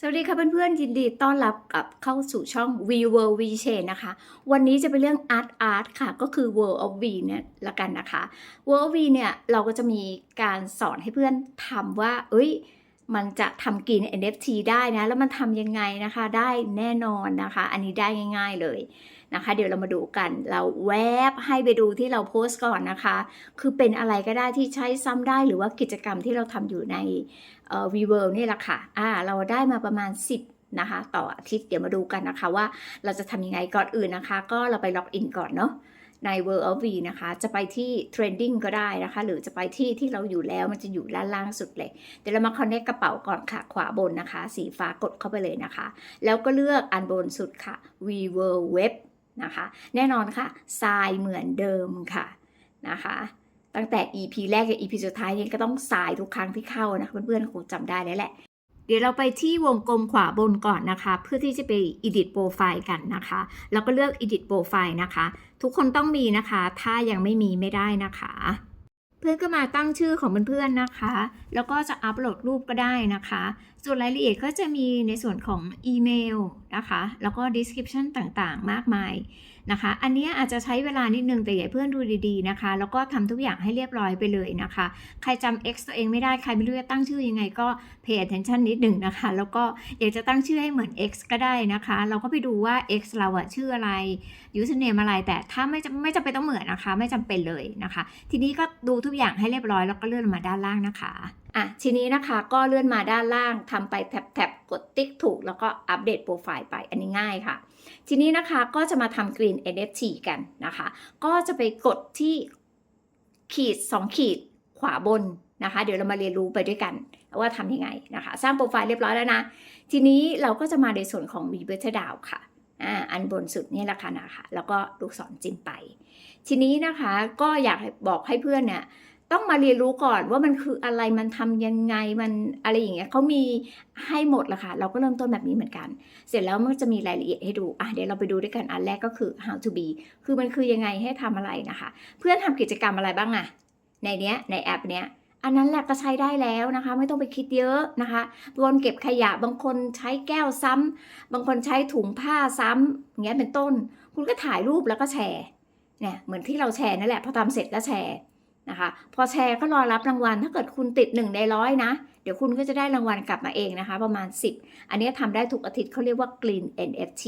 สวัสดีค่ะเพื่อนๆยินดีต้อนรับกลับเข้าสู่ช่อง V World V Change นะคะ วันนี้จะเป็นเรื่อง Art Art ค่ะ ก็คือ World of V เนี่ยละกันนะคะ World of V เนี่ยเราก็จะมีการสอนให้เพื่อนทำว่า เอ้ย มันจะทำกิน NFT ได้นะ แล้วมันทำยังไงนะคะ ได้แน่นอนนะคะ อันนี้ได้ง่าย ๆเลย นะคะ เดี๋ยวเรามาดูกัน เราแวบให้ไปดูที่เราโพสต์ก่อนนะคะ คือเป็นอะไรก็ได้ที่ใช้ซ้ำได้หรือว่ากิจกรรมที่เราทำอยู่ในเอ่อ v w o r l d นี่แหละค่ะอ่าเราได้มาประมาณ 10นะคะต่ออาทิตย์เดี๋ยวมาดูกันนะคะว่าเราจะทำยังไงก่อนอื่นนะคะ ก็เราไปล็อกอินก่อนเนาะใน World of V นะคะ จะไปที่ Trending ก็ได้นะคะ หรือจะไปที่ที่เราอยู่แล้วมันจะอยู่ด้านล่างสุดเลย เดี๋ยวเรามา connect กระเป๋าก่อนค่ะ ขวาบนนะคะ สีฟ้ากดเข้าไปเลยนะคะ แล้วก็เลือกอันบนสุดค่ะ V World Web นะคะ แน่นอนค่ะทรายเหมือนเดิมค่ะนะคะ ตั้งแต่ EP แรกกับ EP สุดท้ายเนี่ยก็ต้องสายทุกครั้งที่เข้านะคะเพื่อนๆคงจำได้แล้วแหละ เดี๋ยวเราไปที่วงกลมขวาบนก่อนนะคะ เพื่อที่จะไป edit profile กันนะคะ แล้วก็เลือก edit profile นะคะ ทุกคนต้องมีนะคะ ถ้ายังไม่มีไม่ได้นะคะเพื่อนก็มาตั้งชื่อของเพื่อนๆนะคะ แล้วก็จะอัปโหลดรูปก็ได้นะคะ ส่วนรายละเอียดก็จะมีในส่วนของอีเมลนะคะ แล้วก็ description ต่างๆ มากมายนะคะ อันนี้อาจจะใช้เวลานิดนึงแต่อยากให้เพื่อนดูดีๆนะคะ แล้วก็ทำทุกอย่างให้เรียบร้อยไปเลยนะคะ ใครจำ X ตัวเองไม่ได้ ใครไม่รู้จะตั้งชื่อยังไงก็ pay attention นิดหนึ่งนะคะ แล้วก็อยากจะตั้งชื่อให้เหมือน X ก็ได้นะคะ เราก็ไปดูว่า X เราอะชื่ออะไร username อะไร แต่ถ้าไม่จำไม่จำเป็นต้องเหมือนนะคะ ไม่จำเป็นเลยนะคะ ทีนี้ก็ดูทุกอย่างให้เรียบร้อยแล้วก็เลื่อนมาด้านล่างนะคะ อะทีนี้นะคะก็เลื่อนมาด้านล่างทำไปแท็บๆกดติ๊กถูก แล้วก็อัปเดตโปรไฟล์ไปอันนี้ง่ายค่ะ ทีนี้นะคะก็จะมาทำ Green NFT กันนะคะ ก็จะไปกดที่ขีด 2 ขีดขวาบนนะคะ เดี๋ยวเรามาเรียนรู้ไปด้วยกันว่าทำยังไงนะคะ สร้างโปรไฟล์เรียบร้อยแล้วนะ ทีนี้เราก็จะมาในส่วนของ v b e t t e r d o w ค่ะอ่าอันบนสุดนี่แหละค่ะนะคะ แล้วก็ลูกศรจิ้มไป ทีนี้นะคะก็อยากบอกให้เพื่อนเนี่ย ต้องมาเรียนรู้ก่อนว่ามันคืออะไรมันทำยังไงมันอะไรอย่างเงี้ยเขามีให้หมดละค่ะ เราก็เริ่มต้นแบบนี้เหมือนกัน เสร็จแล้วมันจะมีรายละเอียดให้ดูอะเดี๋ยวเราไปดูด้วยกันอันแรกก็คือ how to be คือมันคือยังไงให้ทำอะไรนะคะ เพื่อนทำกิจกรรมอะไรบ้างอะในเนี้ยในแอปเนี้ยอันนั้นแหละก็ใช้ได้แล้วนะคะ ไม่ต้องไปคิดเยอะนะคะบางคนเก็บขยะบางคนใช้แก้วซ้ำบางคนใช้ถุงผ้าซ้ำอย่างเงี้ยเป็นต้น คุณก็ถ่ายรูปแล้วก็แชร์เนี่ยเหมือนที่เราแชร์นั่นแหละพอทำเสร็จก็แชร์ นะคะ พอแชร์ก็รอรับรางวัล ถ้าเกิดคุณติด 1 ในร้อยนะ เดี๋ยวคุณก็จะได้รางวัลกลับมาเองนะคะ ประมาณ 10 อันนี้ทำได้ทุกอาทิตย์เขาเรียกว่า Green NFT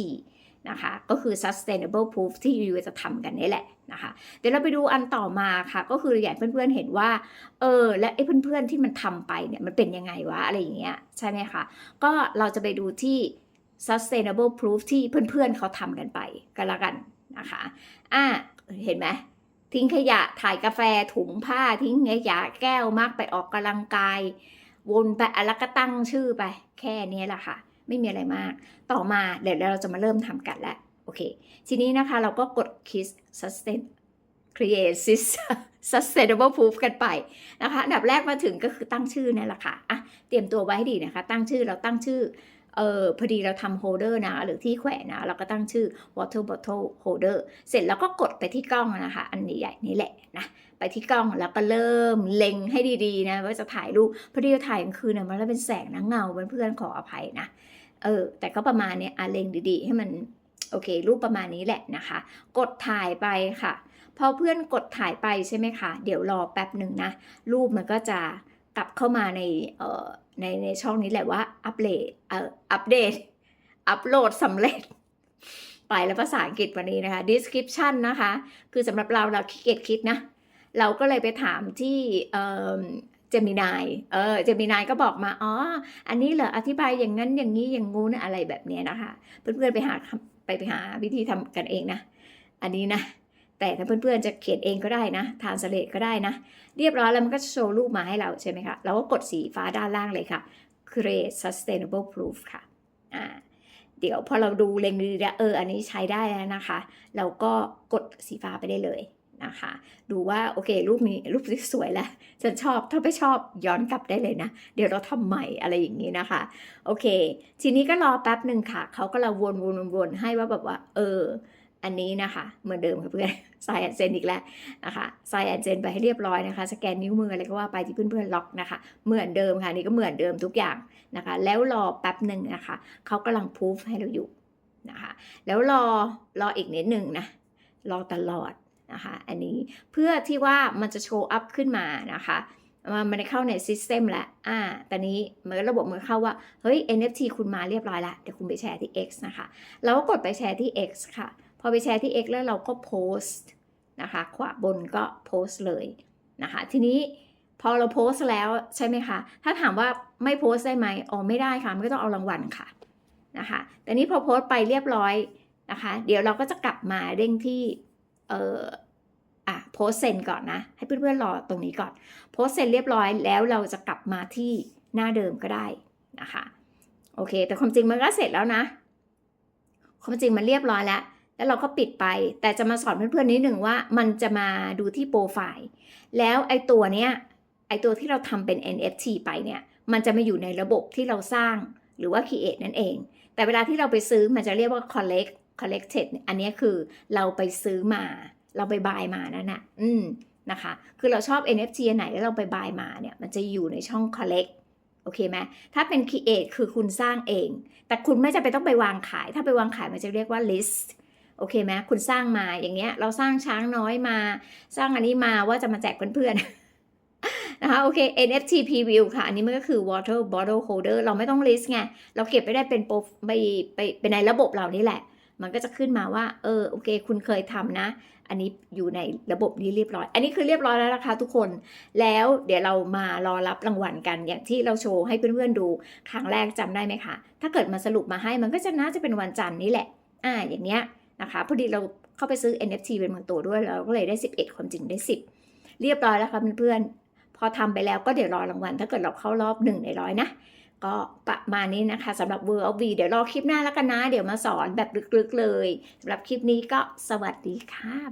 นะคะ ก็คือ sustainable proof ที่ยูจะทำกันนี่แหละนะคะ เดี๋ยวเราไปดูอันต่อมาค่ะ ก็คืออยากเพื่อนๆเห็นว่า เออ และไอ้เพื่อนๆที่มันทำไปเนี่ย มันเป็นยังไงวะ อะไรอย่างเงี้ย ใช่ไหมคะ ก็เราจะไปดูที่ sustainable proof ที่เพื่อนๆเขาทำกันไปกันละกันนะคะ อะ เห็นไหม ทิ้งขยะถ่ายกาแฟถุงผ้า ทิ้งขยะแก้วมากไปออกกำลังกาย วนไปอะแล้วก็ตั้งชื่อไป แค่นี้แหละค่ะ ไม่มีอะไรมาก ต่อมาเดี๋ยวเราจะมาเริ่มทำกันแล้วโอเค ทีนี้นะคะเราก็กด kiss sustain create sustainable proof กันไปนะคะอันดับแรกมาถึงก็คือตั้งชื่อนี่แหละค่ะอะเตรียมตัวไว้ให้ดีนะคะ ตั้งชื่อเราตั้งชื่อ เออพอดีเราทำโฮเดอร์นะ หรือที่แขวนนะ เราก็ตั้งชื่อ water bottle holder เสร็จแล้วก็กดไปที่กล้องนะคะ อันใหญ่ๆนี่แหละนะ ไปที่กล้องแล้วก็เริ่มเล็งให้ดีๆนะว่าจะถ่ายรูปพอดีเราถ่ายกลางคืนเนี่ยมันแล้วเป็นแสงนะเงาเพื่อนๆขออภัยนะ เออ แต่ก็ประมาณเนี้ยอะเล็งดีๆ ให้มันโอเค รูปประมาณนี้แหละนะคะ กดถ่ายไปค่ะ พอเพื่อนกดถ่ายไปใช่ไหมคะ เดี๋ยวรอแป๊บหนึ่งนะ รูปมันก็จะ กลับเข้ามาในในในช่องนี้แหละว่าอัปเดตอัปเดต อัปโหลดสำเร็จ ไปแล้วภาษาอังกฤษวันนี้นะคะ description นะคะ คือสำหรับเราเราขี้เกียจคิดนะ เราก็เลยไปถามที่เจมินาย เออ เจมินายก็บอกมา อ๋อ อันนี้เหรอ อธิบายอย่างนั้น อย่างนี้ อย่างงู้นอะไรแบบนี้นะคะ เพื่อนๆไปหาไปไปหาวิธีทำกันเองนะ อันนี้นะ แต่ถ้าเพื่อนๆจะเขียนเองก็ได้นะทานสเลตก็ได้นะ เรียบร้อยแล้วมันก็จะโชว์รูปมาให้เราใช่ไหมคะ เราก็กดสีฟ้าด้านล่างเลยค่ะ create sustainable proof ค่ะอ่าเดี๋ยวพอเราดูเล็งดีๆเอออันนี้ใช้ได้แล้วนะคะ เราก็กดสีฟ้าไปได้เลยนะคะ ดูว่าโอเค รูปนี้รูปสวยแล้วฉันชอบถ้าไม่ชอบย้อนกลับได้เลยนะ เดี๋ยวเราทำใหม่อะไรอย่างนี้นะคะ โอเค ทีนี้ก็รอแป๊บหนึ่งค่ะ เขาก็เราวนวนวนวนให้ว่าแบบว่า เออ อันนี้นะคะเหมือนเดิมค่ะเพื่อนใส่แอนเซนอีกแล้วนะคะใส่แอนเซนไปให้เรียบร้อยนะคะ สแกนนิ้วมืออะไรก็ว่าไปที่เพื่อนๆล็อกนะคะ เหมือนเดิมค่ะนี่ก็เหมือนเดิมทุกอย่างนะคะ แล้วรอแป๊บหนึ่งนะคะเขากำลังพูฟให้เราอยู่นะคะ แล้วรอรออีกนิดหนึ่งนะรอตลอดนะคะอันนี้เพื่อที่ว่ามันจะโชว์อัพขึ้นมานะคะมันได้เข้าในซิสเต็มแล้วอ่าตอนนี้เหมือนระบบมือเข้าว่า เฮ้ย NFT คุณมาเรียบร้อยแล้วเดี๋ยวคุณไปแชร์ที่ X นะคะ เราก็กดไปแชร์ที่ X ค่ะ พอไปแชร์ที่ X แล้วเราก็โพสต์นะคะขวาบนก็โพสต์เลยนะคะทีนี้พอเราโพสต์แล้วใช่ไหมคะ ถ้าถามว่าไม่โพสต์ได้ไหมอ๋อไม่ได้ค่ะ มันก็ต้องเอารางวัลค่ะนะคะแต่นี้พอโพสต์ไปเรียบร้อยนะคะ เดี๋ยวเราก็จะกลับมาเด้งที่เอ่ออะโพสเซ็นก่อนนะ ให้เพื่อนๆรอตรงนี้ก่อน โพสเซ็นเรียบร้อยแล้วเราจะกลับมาที่หน้าเดิมก็ได้นะคะ โอเค แต่ความจริงมันก็เสร็จแล้วนะ ความจริงมันเรียบร้อยแล้ว แล้วเราก็ปิดไป แต่จะมาสอนเพื่อนๆนิดหนึ่งว่ามันจะมาดูที่โปรไฟล์ แล้วไอ้ตัวเนี้ยไอ้ตัวที่เราทำเป็น NFT ไปเนี่ย มันจะมาอยู่ในระบบที่เราสร้างหรือว่า create นั่นเอง แต่เวลาที่เราไปซื้อมันจะเรียกว่า collect collected อันนี้คือเราไปซื้อมา เราไปบายมานั่นน่ะอืมนะคะ คือเราชอบ NFT อันไหนแล้วเราไปบายมาเนี่ย มันจะอยู่ในช่อง collect โอเคไหมถ้าเป็น create คือคุณสร้างเอง แต่คุณไม่จำเป็นต้องไปวางขาย ถ้าไปวางขายมันจะเรียกว่า list โอเคไหมคุณสร้างมาอย่างเงี้ย เราสร้างช้างน้อยมา สร้างอันนี้มาว่าจะมาแจกเพื่อนๆนะคะโอเค NFT preview ค่ะ อันนี้มันก็คือ water bottle holder เราไม่ต้อง list ไง เราเก็บไปได้เป็นโปรไปไปไปในระบบเรานี่แหละ มันก็จะขึ้นมาว่า เออโอเค คุณเคยทำนะ อันนี้อยู่ในระบบนี้เรียบร้อย อันนี้คือเรียบร้อยแล้วนะคะทุกคน แล้วเดี๋ยวเรามารอรับรางวัลกันอย่างที่เราโชว์ให้เพื่อนๆดูครั้งแรกจำได้ไหมคะ ถ้าเกิดมาสรุปมาให้มันก็จะน่าจะเป็นวันจันทร์นี่แหละ อ่าอย่างเนี้ย นะคะพอดีเราเข้าไปซื้อ NFT เป็นบางตัวด้วยเราก็เลยได้ 11 ความจริงได้ 10 เรียบร้อยแล้วค่ะเพื่อนๆพอทำไปแล้วก็เดี๋ยวรอรางวัล ถ้าเกิดเราเข้ารอบหนึ่งในร้อยนะก็ประมาณนี้นะคะสำหรับ World of V เดี๋ยวรอคลิปหน้าแล้วกันนะ เดี๋ยวมาสอนแบบลึกๆเลยสำหรับคลิปนี้ก็สวัสดีค่ะ